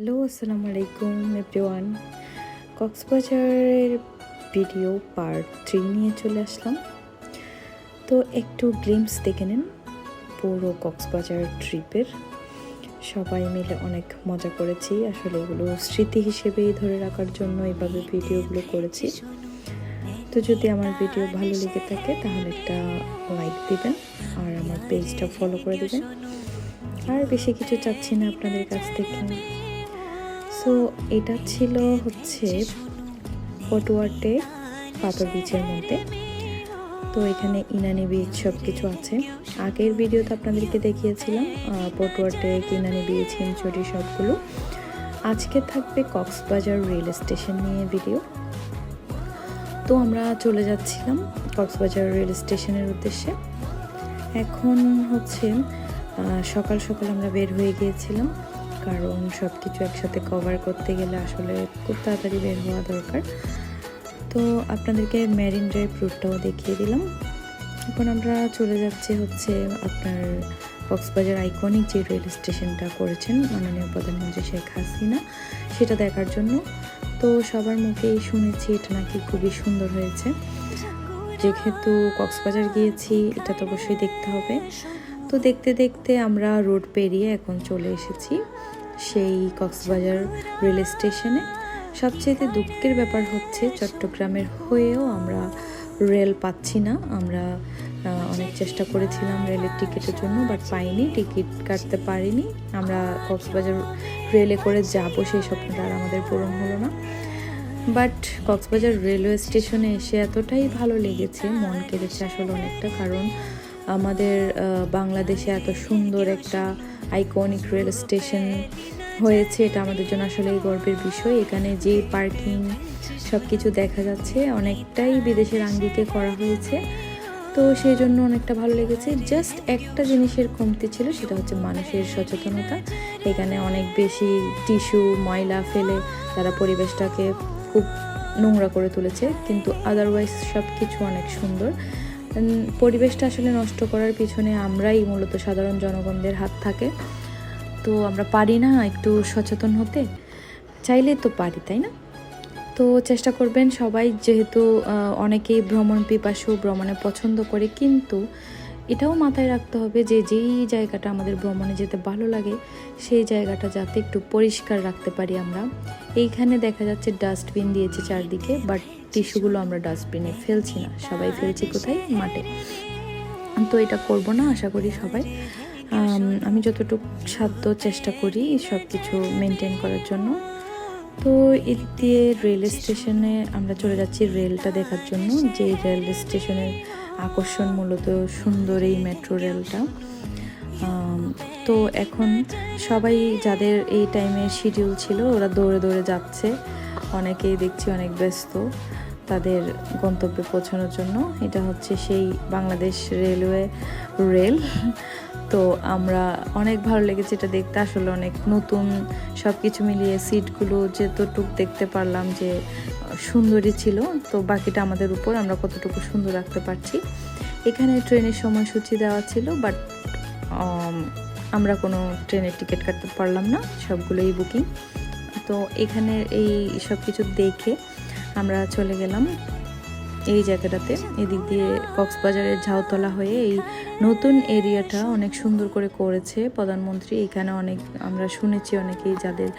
Hello আসসালামু আলাইকুম everyone. কক্সবাজারের ভিডিও পার্ট থ্রি নিয়ে চলে আসলাম। তো একটু গ্লিমস দেখে নিন, পুরো কক্সবাজার ট্রিপের। সবাই মিলে অনেক মজা করেছি, আসলে এগুলো স্মৃতি হিসেবেই ধরে রাখার জন্য এইভাবে ভিডিওগুলো করেছি। তো যদি আমার ভিডিও ভালো লেগে থাকে, তাহলে একটা লাইক দিবেন আর আমার পেজটা ফলো করে দিবেন। আর বেশি কিছু চাচ্ছি না আপনাদের কাছ থেকে। সো এটা ছিল হচ্ছে পটুয়াটে পাথর বিচের মধ্যে। তো এখানে ইনানি বিচ সব কিছু আছে। আগের ভিডিওতে আপনাদেরকে দেখিয়েছিলাম পটুয়াটে ইনানি বিচ হিমচুরি সবগুলো। আজকে থাকবে কক্সবাজার রেল স্টেশন নিয়ে ভিডিও। তো আমরা চলে যাচ্ছিলাম কক্সবাজার রেল স্টেশনের উদ্দেশ্যে। এখন হচ্ছে সকাল সকাল আমরা বের হয়ে গিয়েছিলাম। কারণ সব কিছু একসাথে কভার করতে গেলে আসলে খুব তাড়াতাড়ি বের হওয়া দরকার। তো আপনাদেরকে ম্যারিন ড্রাইভ রুটটাও দেখিয়ে দিলাম। এখন আমরা চলে যাচ্ছি হচ্ছে আপনার কক্সবাজার আইকনিক যে রেল স্টেশনটা করেছেন মাননীয় প্রধানমন্ত্রী শেখ হাসিনা, সেটা দেখার জন্য। তো সবার মুখেই শুনেছি, এটা নাকি খুবই সুন্দর হয়েছে। যেহেতু কক্সবাজার গিয়েছি, এটা তো অবশ্যই দেখতে হবে। তো দেখতে দেখতে আমরা রোড পেরিয়ে এখন চলে এসেছি। সেই কক্সবাজার রেল স্টেশনে। সবচেয়ে দুঃখের ব্যাপার হচ্ছে চট্টগ্রামের হয়েও আমরা রেল পাচ্ছি না। আমরা অনেক চেষ্টা করেছিলাম রেলের টিকিটের জন্য, বাট পাইনি, টিকিট কাটতে পারিনি। আমরা কক্সবাজার রেলে করে যাব, সেই স্বপ্নটা আর আমাদের পূরণ হলো না। বাট কক্সবাজার রেলওয়ে স্টেশনে এসে এতটাই ভালো লেগেছে, মন কেড়েছে আসলে অনেকটা। কারণ আমাদের বাংলাদেশে এত সুন্দর একটা আইকনিক রেল স্টেশন হয়েছে। এটা আমাদের জন্য আসলে গর্বের বিষয়। এখানে যে পার্কিং সব কিছু দেখা যাচ্ছে, অনেকটাই বিদেশের আঙ্গিকে করা হয়েছে। তো সেই জন্য অনেকটা ভালো লেগেছে। জাস্ট একটা জিনিসের কমতি ছিল, সেটা হচ্ছে মানুষের সচেতনতা। এখানে অনেক বেশি টিস্যু ময়লা ফেলে তারা পরিবেশটাকে খুব নোংরা করে তুলেছে। কিন্তু আদারওয়াইজ সব কিছু অনেক সুন্দর। পরিবেশটা আসলে নষ্ট করার পিছনে আমরাই মূলত সাধারণ জনগণদের হাত থাকে। তো আমরা পারি না একটু সচেতন হতে। চাইলে তো পারি, তাই না? তো চেষ্টা করবেন সবাই যেহেতু অনেকেই ভ্রমণ পিপাসু, ভ্রমণে পছন্দ করে, কিন্তু এটাও মাথায় রাখতে হবে যে যেই জায়গাটা আমাদের ভ্রমণে যেতে ভালো লাগে, সেই জায়গাটা যাতে একটু পরিষ্কার রাখতে পারি আমরা। এইখানে দেখা যাচ্ছে ডাস্টবিন দিয়েছে চারদিকে, বাট টিস্যুগুলো আমরা ডাস্টবিনে ফেলছি না। সবাই ফেলছি কোথায়? মাঠে। তো এটা করব না, আশা করি সবাই। আমি যতটুকু সাধ্য চেষ্টা করি সব কিছু মেনটেন করার জন্য। তো এর দিয়ে রেল স্টেশনে আমরা চলে যাচ্ছি রেলটা দেখার জন্য। যে রেল স্টেশনের আকর্ষণ মূলত সুন্দর এই মেট্রো রেলটা। তো এখন সবাই যাদের এই টাইমে শিডিউল ছিল, ওরা দৌড়ে দৌড়ে যাচ্ছে। অনেকেই দেখছি অনেক ব্যস্ত তাদের গন্তব্যে পৌঁছানোর জন্য। এটা হচ্ছে সেই বাংলাদেশ রেলওয়ে রেল তো আমরা অনেক ভালো লেগেছে এটা দেখতে। আসলে অনেক নতুন সব কিছু মিলিয়ে সিটগুলো যেতটুক দেখতে পারলাম যে সুন্দরই ছিল, তো বাকিটা আমাদের উপর আমরা কতটুকু সুন্দর রাখতে পারছি। এখানে ট্রেনের সময়সূচি দেওয়া ছিল বাট আমরা কোনো ট্রেনের টিকিট কাটতে পারলাম না, সবগুলোই বুকিং। তো এখানে এই সব কিছু দেখে আমরা চলে গেলাম এই জায়গাটাতে। এদিক দিয়ে কক্সবাজারের ঝাউতলা হয়ে এই নতুন এরিয়াটা অনেক সুন্দর করে করেছে প্রধানমন্ত্রী। এখানে অনেক, আমরা শুনেছি অনেকেই যাদের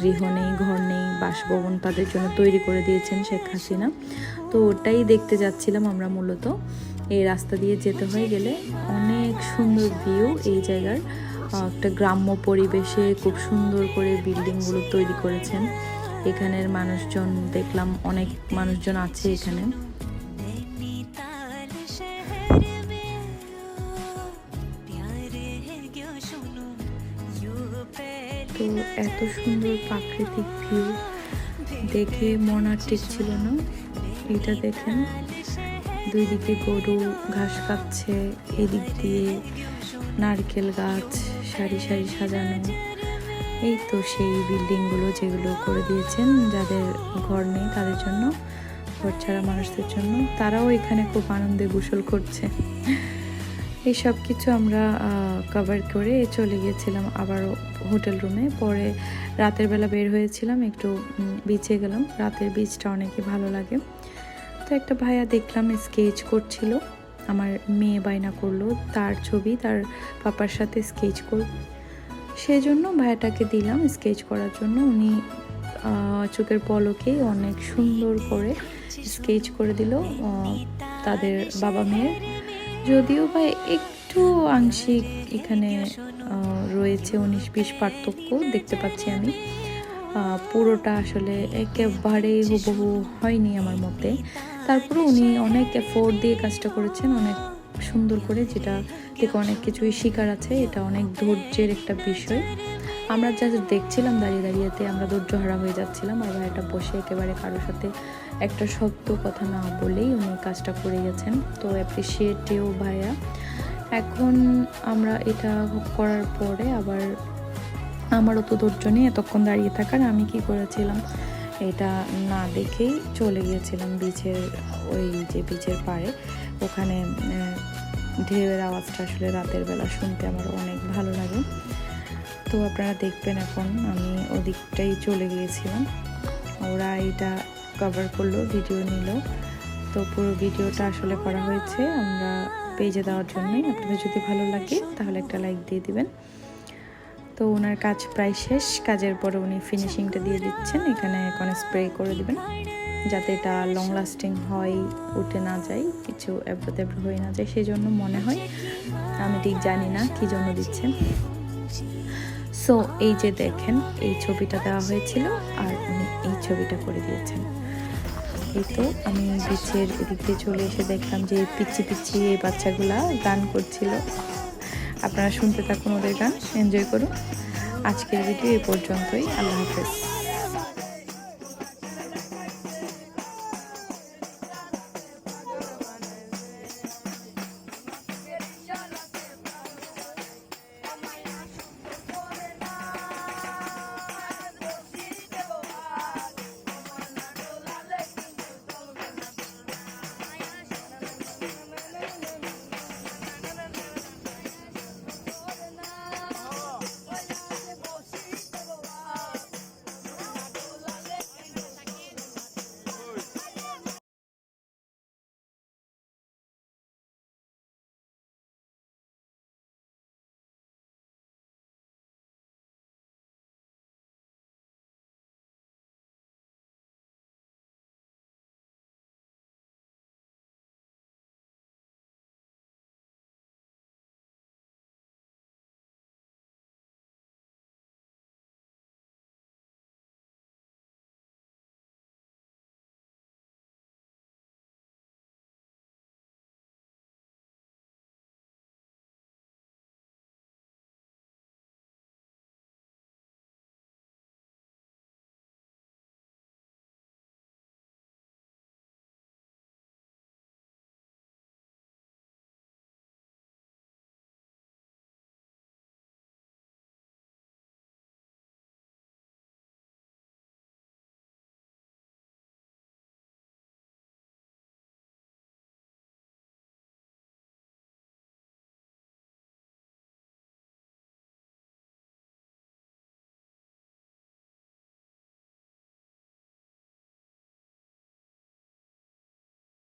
গৃহ নেই, ঘর নেই, বাসভবন তাদের জন্য তৈরি করে দিয়েছেন শেখ হাসিনা। তো ওটাই দেখতে যাচ্ছিলাম আমরা মূলত। এই রাস্তা দিয়ে যেতে হয়ে গেলে অনেক সুন্দর ভিউ এই জায়গার। একটা গ্রাম্য পরিবেশে খুব সুন্দর করে বিল্ডিংগুলো তৈরি করেছেন। এখানের মানুষজন দেখলাম, অনেক মানুষজন আছে এখানে। তো এত সুন্দর প্রাকৃতিক ভিউ দেখে মন আর ঠিক ছিল না। এটা দেখেন। দুই দিকে গরু ঘাস খাচ্ছে এদিক দিয়ে নারকেল গাছ, সারি সারি সাজানো। এই তো সেই বিল্ডিংগুলো যেগুলো করে দিয়েছেন, যাদের ঘর নেই তাদের জন্য, ঘর ছাড়া মানুষদের জন্য, তারাও এখানে খুব আনন্দে গোসল করছে। এই সব কিছু আমরা কভার করে চলে গিয়েছিলাম আবারও হোটেল রুমে পরে রাতের বেলা বের হয়েছিলাম, একটু বিচে গেলাম। রাতের বিচটা অনেকই ভালো লাগে। তো একটা ভাইয়া দেখলাম স্কেচ করছিল। আমার মেয়ে বায়না করল, তার ছবি তার পাপার সাথে স্কেচ করব সেই জন্য ভাইয়াটাকে দিলাম স্কেচ করার জন্য। উনি চোখের পলকে অনেক সুন্দর করে স্কেচ করে দিল তাদের বাবা মেয়ের। যদিও বা একটু আংশিক এখানে রয়েছে উনিশ বিশ পার্থক্য, দেখতে পাচ্ছি আমি। পুরোটা আসলে একেবারেই হুবহু হয়নি আমার মতে। তারপরে উনি অনেক এফোর্ট দিয়ে কাজটা করেছেন, অনেক সুন্দর করে, যেটা থেকে অনেক কিছুই শিকার আছে, এটা অনেক ধৈর্যের একটা বিষয়। আমরা যা দেখছিলাম দাঁড়িয়ে দাঁড়িয়েতে আমরা ধৈর্য হারা হয়ে যাচ্ছিলাম, আর ভাইটা বসে একেবারে কারোর সাথে একটা শব্দ কথা না বলেই উনি কাজটা করে গেছেন। তো অ্যাপ্রিসিয়েটেও ভাইয়া। এখন আমরা এটা করার পরে আবার আমারও তো ধৈর্য নেই এতক্ষণ দাঁড়িয়ে থাকার, আমি কি করেছিলাম? এটা না দেখেই চলে গিয়েছিলাম বিচের ওই যে বিচের পাড়ে। ওখানে ঢেউয়ের আওয়াজটা আসলে রাতের বেলা শুনতে আমার অনেক ভালো লাগে। তো আপনারা দেখবেন এখন আমি ওদিকটাই চলে গিয়েছিলাম। ওরা এটা কভার করল ভিডিও নিল। তো পুরো ভিডিওটা আসলে করা হয়েছে। আমরা পেজে দেওয়ার জন্যই। আপনাদের যদি ভালো লাগে, তাহলে একটা লাইক দিয়ে দিবেন। তো ওনার কাজ প্রায় শেষ। কাজের পরে উনি ফিনিশিংটা দিয়ে দিচ্ছেন। এখানে এখন স্প্রে করে দেবেন। যাতে এটা লং লাস্টিং হয় উঠে না যায়, কিছু এবড়ো তেবড়ো হয়ে না যায় সেই জন্য মনে হয়। আমি ঠিক জানি না কী জন্য দিচ্ছেন। সো এই যে দেখেন, এই ছবিটা দেওয়া হয়েছিল আর উনি এই ছবিটা করে দিয়েছেন। এই তো আমি বিচের এদিক দিয়ে চলে এসে দেখলাম যে পিচ্ছি পিচ্ছি এই বাচ্চাগুলা গান করছিল। আপনারা শুনতে থাকুন ওদের গান। এনজয় করুন। আজকের ভিডিও এ পর্যন্তই। আল্লাহ হাফেজ।